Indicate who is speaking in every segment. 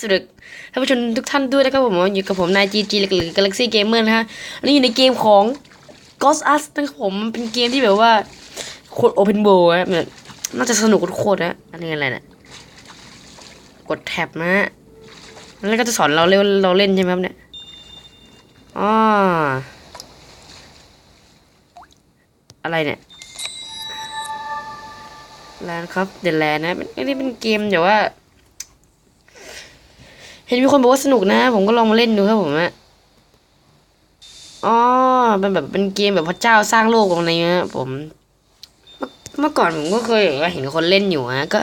Speaker 1: สวัสดีท่านผู้ชมทุกท่านด้วยนะครับผมอยู่กับผมนายจีจีหรือ Galaxy Gamer นะฮะอันนี้อยู่ในเกมของ Ghost Us นะครับผมมันเป็นเกมที่แบบว่าโคตร Open World อะแบบน่าจะสนุกโคตรนะอันนี้อะไรนะกดแท็บนะฮะแล้วก็จะสอนเราเล่นเราเล่นใช่ไหมครับเนี่ยอ๋ออะไรเนี่ยแลนครับเดลแลนนะอันนี้เป็นเกมแต่ว่า เห็นมีคนบอกว่าสนุกนะ ผมก็ลองมาเล่นดูครับผมอะอ๋อเป็นแบบเป็นเกมแบบพระเจ้าสร้างโลกอะไรเงี้ยผมเมื่อเมื่อก่อนผมก็เคยเห็นคนเล่นอยู่ฮะก็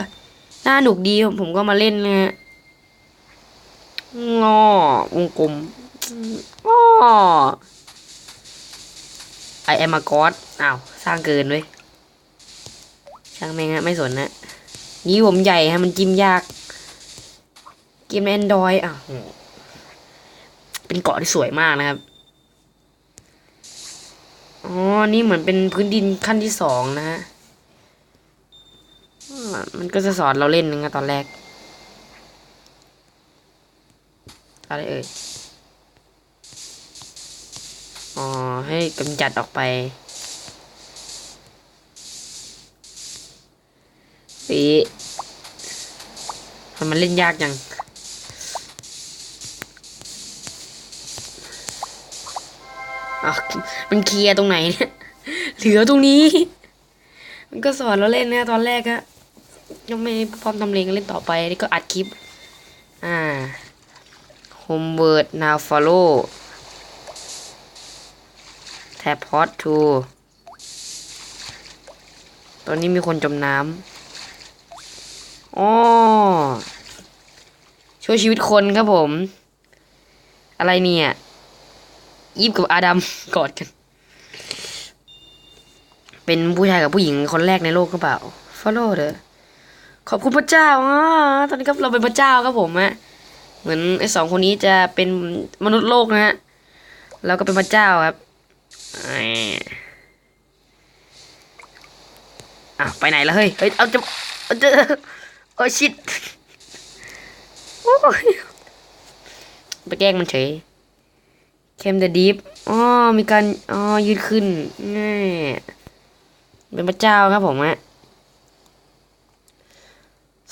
Speaker 1: น่าหนุกดีผมก็มาเล่นนะฮะงอวงกลมอ๋อไอแอมากอสอ้าว สร้างเกินเว้ยช่างแม่งฮะไม่สนนะ นี่ผมใหญ่ฮะมันจิ้มยาก เกมใน Android อะโหเป็นเกาะที่สวยมากนะครับ อ๋อ นี่เหมือนเป็นพื้นดินขั้นที่สองนะฮะอ่ามันก็จะสอนเราเล่นนะตอนแรก อะไรเอ่ย อ๋อ ให้กำจัดออกไปปีทำไมันเล่นยากจัง อะมันเคลียร์ตรงไหนเนี่ยเหลือตรงนี้ มันก็สอนเราเล่นนะตอนแรกอะยังไม่พร้อมทำเลงเล่นต่อไปนี่ก็อัดคลิป อ่า homework now follow tap hot to ตอนนี้มีคนจมน้ำอ๋อช่วยชีวิตคนครับผม อะไรเนี่ย ยิบกับอาดัมกอดกัน เป็นผู้ชายกับผู้หญิงคนแรกในโลกหรือเปล่า follow เด้อขอบคุณพระเจ้าอะตอนนี้ครับเราเป็นพระเจ้าครับผมอะเหมือนไอ้สองคนนี้จะเป็นมนุษย์โลกนะฮะเราก็เป็นพระเจ้าครับอะไปไหนแล้วเฮ้ยเฮ้ยเอาจะเอาจะโอ้ชิดโอ้ยไปแกล้งมันเฉย เคมเดอะดิฟอ๋อมีการอ๋อยืดขึ้นแน่เป็นพระเจ้าครับผมอะ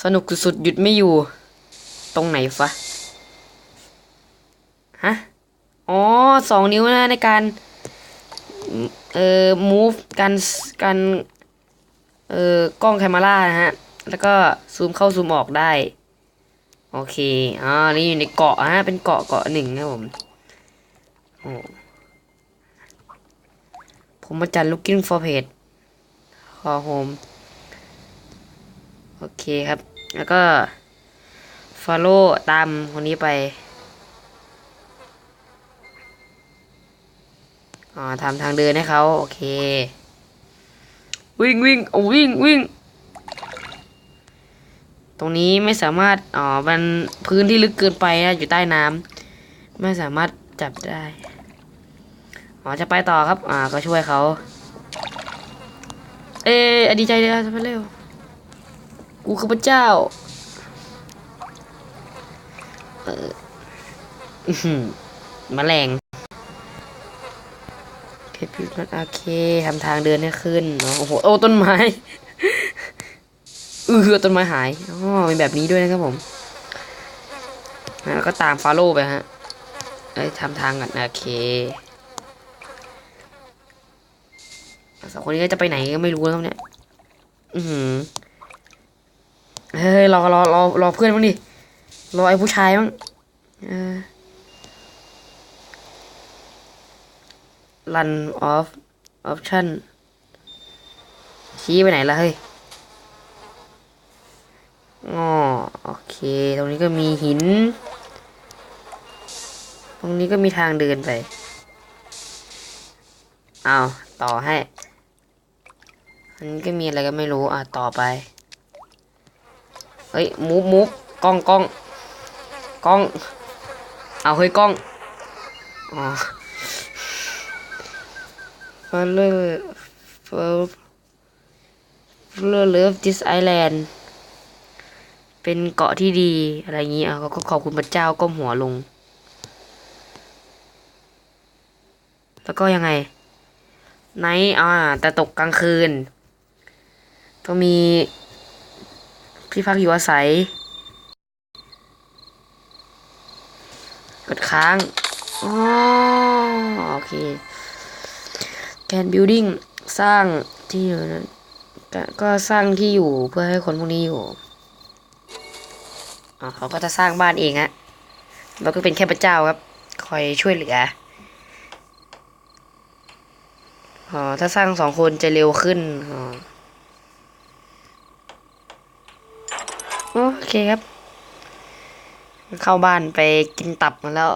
Speaker 1: สนุกสุดๆหยุดไม่อยู่ ตรงไหนฟะฮะอ๋อสองนิ้วนะในการเอ่อ move การการเอ่อกล้องแคมรานะฮะ แล้วก็ซูมเข้าซูมออกได้ โอเค อ๋อ นี่อยู่ในเกาะฮะ เป็นเกาะเกาะหนึ่งครับผม ผมมาจัด looking for page ขอ home โอเคครับ แล้วก็ follow ตามคนนี้ไปอ่าทำทางเดินให้เขาโอเค วิ่งวิ่งโอ้วิ่งวิ่ง ตรงนี้ไม่สามารถ อ๋อมันพื้นที่ลึกเกินไปนะ อยู่ใต้น้ำไม่สามารถ จับได้อ๋อจะไปต่อครับ อ่า ก็ช่วยเขา เอ๊ะดีใจเลยจะไปเร็ว กูคือพระเจ้า เอออื้อหือแมลงเพชรพิมันโอเคทำทางเดินให้ขึ้นโอ้โห โอ้ต้นไม้เออต้นไม้หายอ๋อมีแบบนี้ด้วยนะครับผมแล้วก็ตามฟาโล่ไปฮะ เอ้ยทำทางก่อนโอเคสองคนนี้จะไปไหนก็ไม่รู้แล้วเนี่ย อือหือเฮ้ยรอรอรอรอเพื่อนบ้างดิ รอไอ้ผู้ชายบ้างเออ run off option ชี้ไปไหนละเฮ้ยอ๋อโอเค ตรงนี้ก็มีหิน รงนี้ก็มีทางเดินไป เอาต่อให้ อันนี้ก็มีอะไรก็ไม่รู้ อะ ต่อไป เฮ้ยมูฟมูฟกล้องกล้องกล้อง เอาเฮ้ยกล้อง อ๋อ follow follow Love this island เป็นเกาะที่ดีอะไรอย่างนี้อะก็ขอบคุณพระเจ้าก้มหัวลง แล้วก็ยังไงไนท์อ่า แต่ตกกลางคืน ก็มีที่พักอยู่อาศัยกดค้างอ๋อโอเคแกนบิลดิ้งสร้างที่อยู่นั้นก็ก็สร้างที่อยู่เพื่อให้คนพวกนี้อยู่อ๋อเขาก็จะสร้างบ้านเองฮะเราก็เป็นแค่พระเจ้าครับ คอยช่วยเหลือ อ๋อ ถ้าสร้างสองคนจะเร็วขึ้น อ๋อ โอเคครับ เข้าบ้านไปกินตับมาแล้ว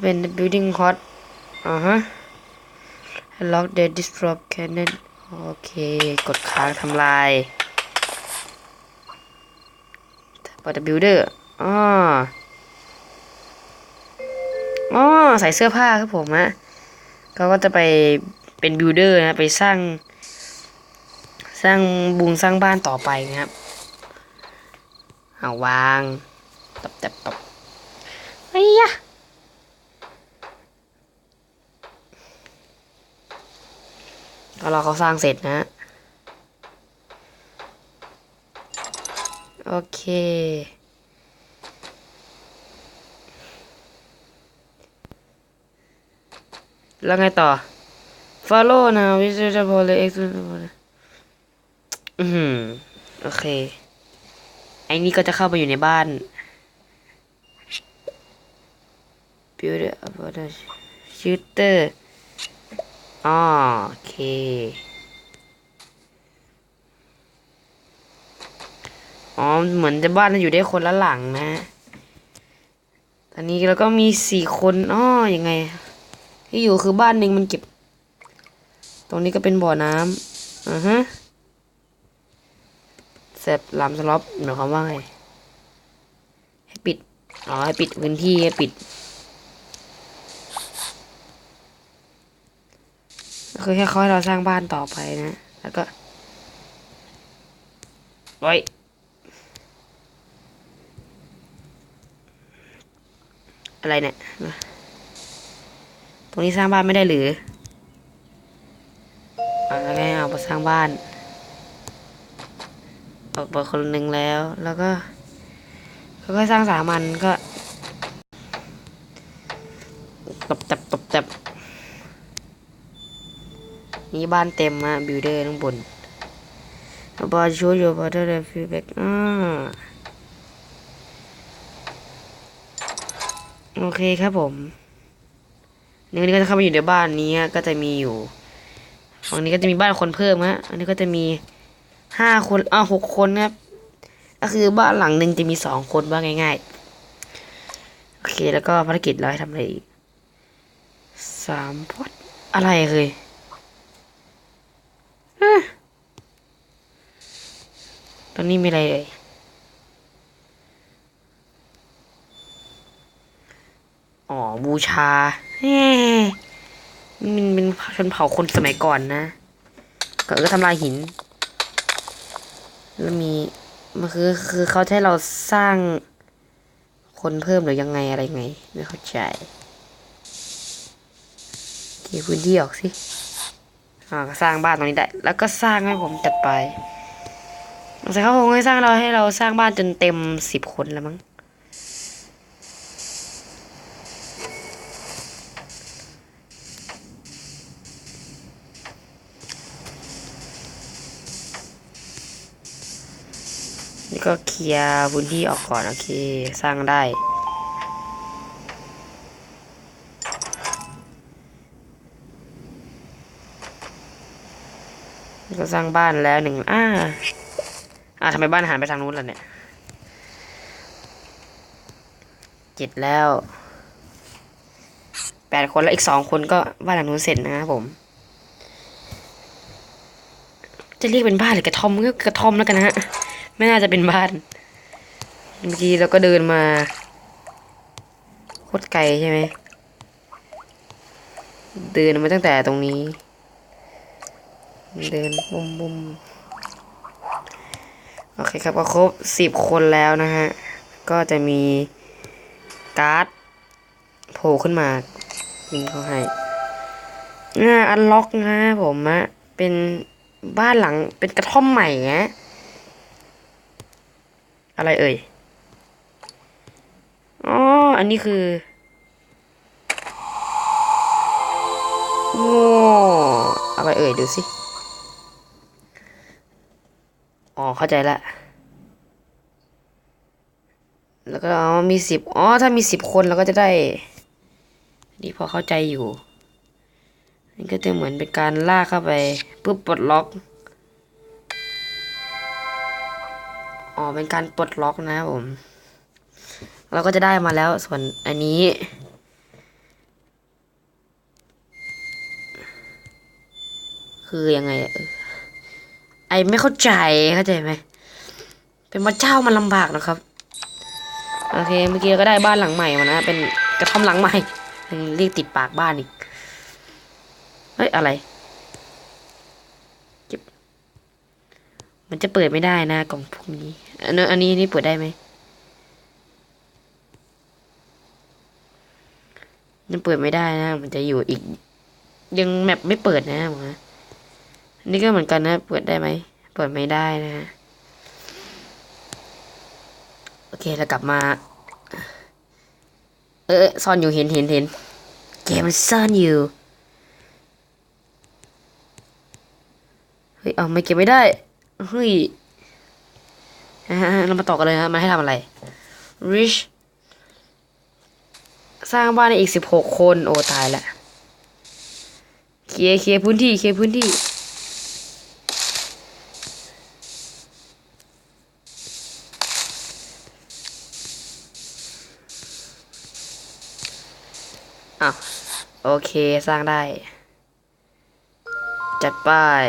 Speaker 1: เป็น building hot อ่าฮะ lock the disrupt cannon โอเค กดค้างทำลายเปิด builder อ๋ออ๋อ ใส่เสื้อผ้าครับผมฮะเขาก็จะไปเป็น builder นะไปสร้าง สร้างบุงสร้างบ้านต่อไปนะครับเอาวางตับตับตับเฮ้ยยะก็รอเขาสร้างเสร็จนะ โอเค แล้วไงต่อ follow นะ visible x อืมโอเค ไอ้นี่ก็จะเข้าไปอยู่ในบ้าน build up shooter อ๋อโอเคอ๋อเหมือนจะบ้านอยู่ได้คนละหลังนะ ตอนนี้เราก็มีสี่คนอ๋อยังไง ที่อยู่คือบ้านหนึ่งมันเก็บ ตรงนี้ก็เป็นบ่อน้ำอือฮะเสร็จลำสล็อปหมายความว่าไงให้ปิดอ๋อให้ปิดพื้นที่ให้ปิดก็คือแค่เขาให้เราสร้างบ้านต่อไปนะ แล้วก็ไว้อะไรเนี่ย รงนี้สร้างบ้านไม่ได้หรืออ่าไงเอาไปสร้างบ้านออกไปคนหนึ่งแล้ว แล้วก็เขาก็สร้างสามันก็ตบจับตบจับนี่บ้านเต็มอะบิวเดอร์ข้างบนบอชูอยู่พอเทอร์ฟีแบ็กอ่าโอเคครับผม นี่ก็จะเข้ามาอยู่ในบ้านนี้ก็จะมีอยู่ฝั่งนี้ก็จะมีบ้านคนเพิ่มฮะอันนี้ก็จะมีห้าคนอ้าวหกคนครับ ก็คือบ้านหลังหนึ่งจะมีสองคนว่าง่ายๆโอเคแล้วก็ภารกิจเราให้ทำอะไรอีกสามพอดอะไรเคยตอนนี้มีอะไรเลยอ๋อ บูชาเฮ้มันเป็นชนเผ่าคนสมัยก่อนนะ ก็เออทำลายหิน แล้วมีมันคือคือเขาให้เราสร้างคนเพิ่มหรือยังไงอะไรไง ไม่เข้าใจกี่พื้นที่ออกสิอ่าก็สร้างบ้านตรงนี้ได้ แล้วก็สร้างให้ผมจัดไปแต่เขาคงให้สร้างเราให้เราสร้างบ้านจนเต็มสิบคนแล้วมั้ง ก็เคลียร์พื้นที่ออกก่อน โอเค สร้างได้ ก็สร้างบ้านแล้วหนึ่งอ่าอ่าทำไมบ้านหันไปทางนู้นล่ะเนี่ยเจ็ดแล้วแปดคนแล้วอีกสองคนก็บ้านหลังนู้นเสร็จนะครับผม จะเรียกเป็นบ้านหรือกระท่อมก็กระท่อมแล้วกันนะฮะ ไม่น่าจะเป็นบ้าน เมื่อกี้เราก็เดินมาโคตรไกลใช่ไหม เดินมาตั้งแต่ตรงนี้ เดินบุมบุมโอเคครับก็ครบสิบคนแล้วนะฮะ ก็จะมีการ์ดโผล่ขึ้นมายิงเขาให้อ่าอันล็อกนะผมอะเป็นบ้านหลังเป็นกระท่อมใหม่นะ อะไรเอ่ย อ๋อ อันนี้คือโอ้อะไรเอ่ย ดูสิ อ๋อ เข้าใจละ แล้วก็อ๋อมีสิบอ๋อ ถ้ามีสิบคนเราก็จะได้ นี่พอเข้าใจอยู่นี่ก็จะเหมือนเป็นการลากเข้าไปเพื่อปลดล็อก อ๋อเป็นการปลดล็อกนะครับผม เราก็จะได้มาแล้วส่วนอันนี้ คือยังไงอะเออไอไม่เข้าใจเข้าใจไหมเป็นพระเจ้ามันลำบากนะครับ โอเค เมื่อกี้ก็ได้บ้านหลังใหม่มานะ เป็นกระท่อมหลังใหม่เรียกติดปากบ้านอีก เฮ้ย อะไรมันจะเปิดไม่ได้นะกล่องพวกนี้ อันนี้อันนี้นี่เปิดได้ไหมยังเปิดไม่ได้นะ มันจะอยู่อีก ยังแมปไม่เปิดนะผมนะนี่ก็เหมือนกันนะ เปิดได้ไหม เปิดไม่ได้นะฮะโอเคเรากลับมา เออซ่อนอยู่เห็นเห็นเห็นเกมมันซ่อนอยู่ เฮ้ย เอาไม่เก็บไม่ได้ เฮ้ย เรามาต่อกันเลยนะมันให้ทำอะไร rich สร้างบ้านให้อีกสิบหกคน โอ้ตายละเคลียเคลียพื้นที่เคลียพื้นที่ อ้าว โอเค สร้างได้ จัดไป้าย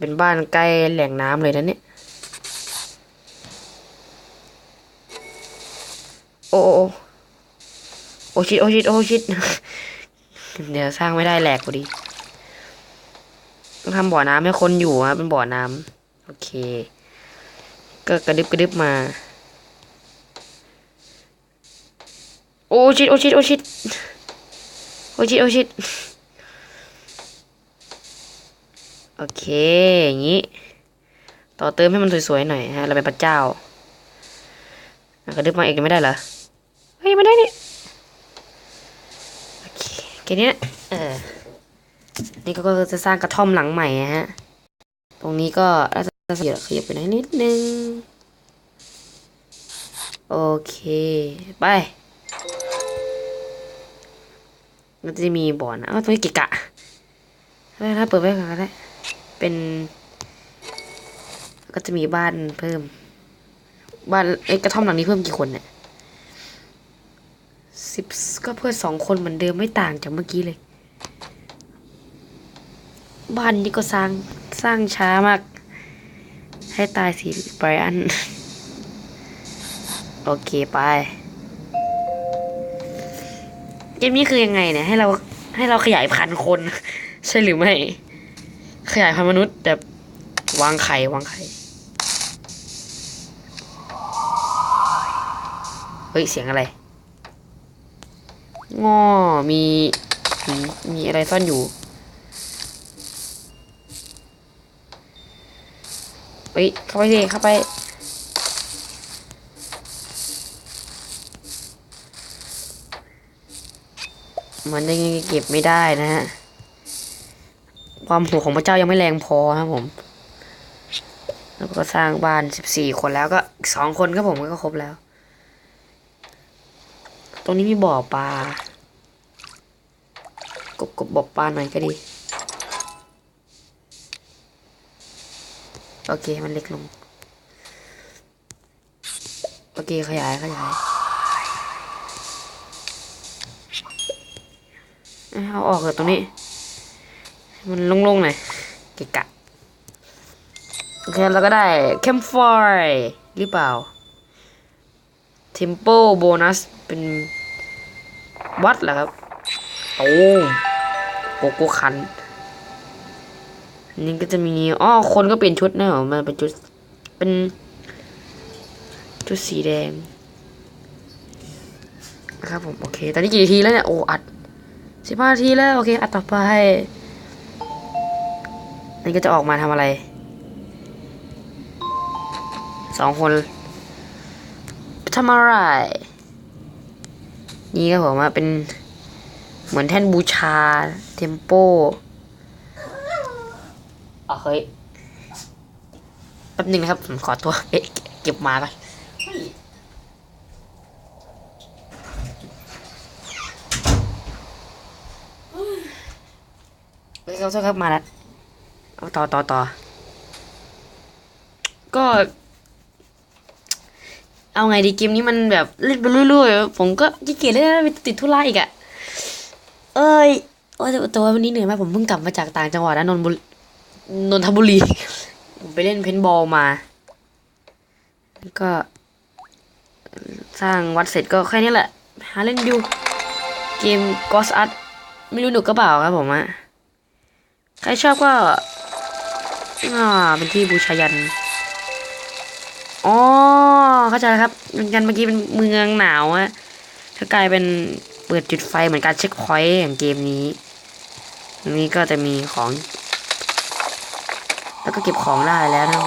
Speaker 1: เป็นบ้านใกล้แหล่งน้ำเลยนะเนี่ย โอ้โอชิดโอชิดโอชิดเดี๋ยวสร้างไม่ได้แหลกพอดีต้องทำบ่อน้ำให้คนอยู่อะเป็นบ่อน้ำโอเค ก็กระดึบกระดึบมา โอชิดโอชิดโอชิดโอชิดโอชิด โอเค อย่างนี้ ต่อเติมให้มันสวยๆหน่อยฮะ เราเป็นพระเจ้าอะกระดึบมาอีกไม่ได้เหรอ เฮ้ยไม่ได้นี่โอเคแค่นี้นะเออ นี่ก็จะสร้างกระท่อมหลังใหม่ฮะ ตรงนี้ก็น่าจะขยับขยับไปหนนิดนึง โอเค ไปมันจะมีบ่อนะอ้าวตรงนี้กิกะถ้าถ้าเปิดไว้ก่อนก็ได้ เป็น ก็จะมีบ้านเพิ่ม บ้านไอ้กระท่อมหลังนี้เพิ่มกี่คนเนี่ยสิบก็เพื่อสองคนเหมือนเดิมไม่ต่างจากเมื่อกี้เลย บ้านนี้ก็สร้างสร้างช้ามาก ให้ตายสิไบรอัน โอเคไปเกมนี้คือยังไงเนี่ย ให้เราให้เราขยายพันคน ใช่หรือไม่ ขยายพันธุ์มนุษย์แบบวางไข่วางไข่ เฮ้ย เสียงอะไรงอมีมีมีอะไรซ่อนอยู่เฮ้ยเข้าไปดิเข้าไปมันยังเก็บไม่ได้นะฮะ ความโหัวของพระเจ้ายังไม่แรงพอครับผม แล้วก็สร้างบ้านสิบสี่คนแล้วก็สองคนครับผมก็ครบแล้ว ตรงนี้มีบ่อปลากบกบบ่อปลาหน่อยก็ดี โอเคมันเล็กลง โอเคขยายขยายเอาออกเถอะตรงนี้ มันโล่งๆหน่อยเกะกะโอเคเราก็ได้แคมฟอยหรือเปล่า Tempo Bonus เป็นวัดเหรอครับ โอ้โกโก้คันนี่ก็จะมีอ๋อคนก็เปลี่ยนชุดนะเหรอมาเป็นชุด เป็นชุดสีแดงนะครับผม โอเค ตอนนี้กี่นาทีแล้วเนี่ย โอ้ อัดสิบห้านาทีแล้ว โอเค อัดต่อไป นี่ก็จะออกมาทำอะไรสองคนทำอะไร นี่ครับผมว่าเป็นเหมือนแท่นบูชา เทมโปอะเฮ้ยแป๊บหนึงนะครับ ผมขอตัวเอ๊ะเก็บมาก่อนเฮ้ยครับโทษครับมาแล้ว เอาต่อต่อต่อก็ เอาไงดีเกมนี้มันแบบเล่นไปเรื่อยๆผมก็ขี้เกียจเล่นแล้วไปติดธุระอีกอะเอ้ยโอ้ยแต่ว่าวันนี้เหนื่อยมากผมเพิ่งกลับมาจากต่างจังหวัดนะนนทบุรีนนทบุรี ผมไปเล่นเพนบอลมาก็ สร้างวัดเสร็จก็แค่นี้แหละ หาเล่นอยู่เกม Ghost Art ไม่รู้หนุกก็เปล่าครับผมอะใครชอบก็ อ่า เป็นที่บูชายัน อ๋อ เข้าใจแล้วครับเหมือนกันเมื่อกี้เป็นเมืองหนาวอะถ้ากลายเป็นเปิดจุดไฟเหมือนการเช็คพอยต์อย่างเกมนี้ตรงนี้ก็จะมีของ แล้วก็เก็บของได้แล้วนะ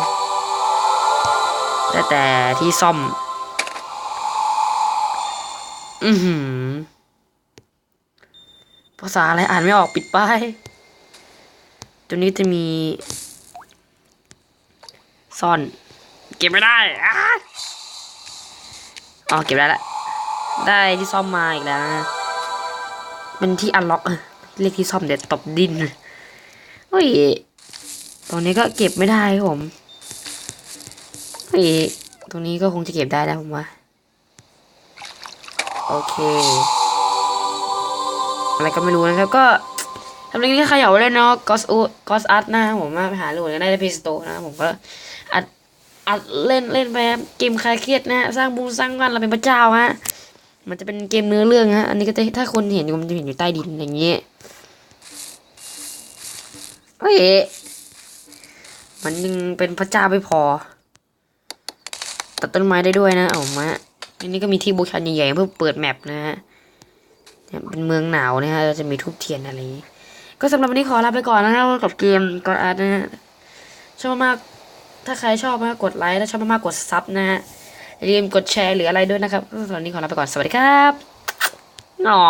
Speaker 1: แต่แต่ที่ซ่อม อือหือภาษาอะไรอ่านไม่ออกปิดป้าย ตัวนี้จะมี ซ่อน เก็บไม่ได้อ๋อเก็บได้ละได้ที่ซ่อมมาอีกแล้วนะเป็นที่อันล็อกเรียกที่ซ่อมเดี๋ยวตบดินเฮ้ยตรงนี้ก็เก็บไม่ได้ผมเฮ้ยตรงนี้ก็คงจะเก็บได้แล้วผมว่าโอเค อะไรก็ไม่รู้นะครับก็ ทำเรื่องนี้ขยับไว้เลยเนาะ Ghost U Ghost Art นะครับผมมาไปหาโหลดกันได้ใน Play Store นะผมก็อัดอัดเล่นเล่นไปเกมคลายเครียดนะสร้างบูสร้างบ้านเราเป็นพระเจ้าฮะมันจะเป็นเกมเนื้อเรื่องฮะอันนี้ก็จะถ้าคนเห็นมันจะเห็นอยู่ใต้ดินอย่างเงี้ยเฮ้ยมันยังเป็นพระเจ้าไม่พอตัดต้นไม้ได้ด้วยนะเอามาอันนี้ก็มีที่บูชาใหญ่ๆเพื่อเปิดแมปนะฮะเนี่ยเป็นเมืองหนาวนะฮะจะมีทูบเทียนอะไรอย่างงี้ ก็สำหรับวันนี้ขอลาไปก่อนนะครับกับเกมกอดอาร์ตนะฮะชอบมากถ้าใครชอบมากกดไลค์ถ้าชอบมากกดซับนะฮะอย่าลืมกดแชร์หรืออะไรด้วยนะครับสำหรับวันนี้ขอลาไปก่อนสวัสดีครับอ๋อ